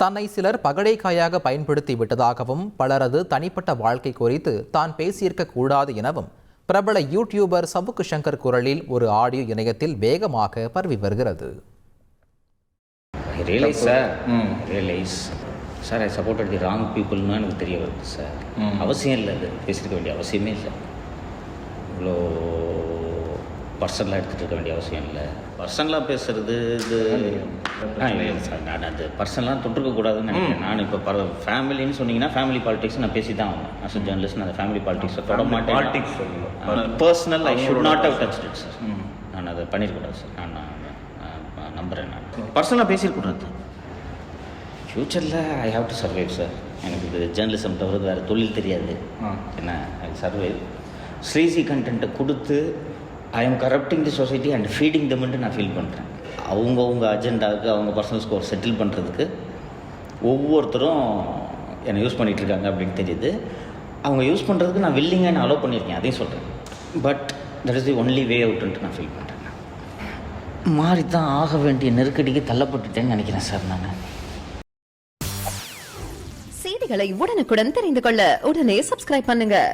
தன்னை சிலர் பகடைக்காயாக பயன்படுத்தி விட்டதாகவும் பலரது தனிப்பட்ட வாழ்க்கை குறித்து தான் பேசியிருக்க கூடாது எனவும் பிரபல யூடியூபர் சவுக்கு சங்கர் குரலில் ஒரு ஆடியோ இணையத்தில் வேகமாக பரவி வருகிறது. Realise sir realise sir I supported the wrong பீப்புள்னு எனக்கு தெரிய வருது சார் அவசியம் இல்லை அது பேசியிருக்க வேண்டிய அவசியமே இல்லை. இவ்வளோ பர்சனலாக எடுத்துகிட்டு இருக்க வேண்டிய அவசியம் இல்லை. பர்சனலாக பேசுறது இது நான் அது பர்சனலாக தொட்டிருக்கக்கூடாதுன்னு நினைக்கிறேன். நான் இப்போ பர ஃபேமிலின்னு சொன்னீங்கன்னா ஃபேமிலி பாலிடிக்ஸ் நான் பேசி தான் ஆகணும் அஸ் ஜேர்னலிஸ்ட் நான் ஃபேமிலி பாலிடிக்ஸை தொட மாட்டேன். சொல்லணும். Personal I should not have touch it sir நான் அதை பண்ணியிருக்கூடாது சார் நான் நான் நம்புகிறேன் நான். பர்சனலாக பேசியிருக்கூடாது ஃப்யூச்சரில் I have to survive sir எனக்கு இது ஜேர்னலிசம் தவிர வேறு தொழில் தெரியாது. என்ன? ஐ சர்வைவ் ஸ்ரீசி கண்டென்ட்டை கொடுத்து I am corrupting the society and feeding தம்ன்ட்டு நான் ஃபீல் பண்ணுறேன் அவங்கவுங்க அஜெண்டாவுக்கு அவங்க பர்சனல் ஸ்கோர் செட்டில் பண்ணுறதுக்கு ஒவ்வொருத்தரும் என்னை யூஸ் பண்ணிகிட்டு இருக்காங்க அப்படின்னு தெரியுது. அவங்க யூஸ் பண்ணுறதுக்கு நான் வில்லிங்காக நான் அலோவ் பண்ணியிருக்கேன் அதையும் சொல்கிறேன் but that is the only way அவுட்டுன்ட்டு நான் ஃபீல் பண்ணுறேன் மாறி தான் ஆக வேண்டிய நெருக்கடிக்கு தள்ளப்பட்டுட்டேன்னு நினைக்கிறேன் சார் நான். செய்திகளை உடனுக்குடன் தெரிந்து கொள்ள உடனே சப்ஸ்கிரைப் பண்ணுங்கள்